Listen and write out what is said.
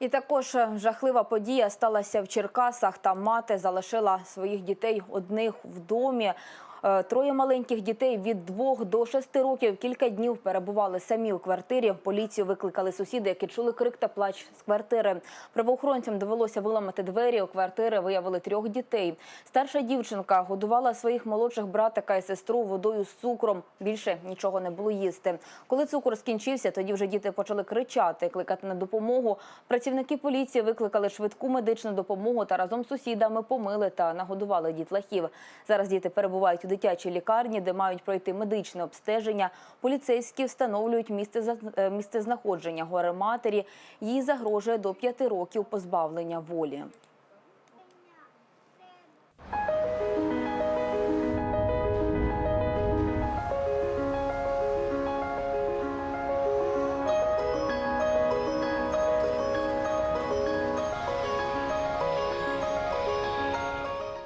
І також жахлива подія сталася в Черкасах. Там мати залишила своїх дітей одних в домі. Е, Троє маленьких дітей від двох до шести років кілька днів перебували самі у квартирі. Поліцію викликали сусіди, які чули крик та плач з квартири. Правоохоронцям довелося виламати двері. У квартири виявили трьох дітей. Старша дівчинка годувала своїх молодших братика і сестру водою з цукром. Більше нічого не було їсти. Коли цукор скінчився, тоді вже діти почали кричати, кликати на допомогу. Працівники поліції викликали швидку медичну допомогу та разом з сусідами помили та нагодували дітлахів. Зараз діти перебувають у дитячій лікарні, де мають пройти медичне обстеження. Поліцейські встановлюють місце е, місце знаходження горе матері. Їй загрожує до п'яти років позбавлення волі.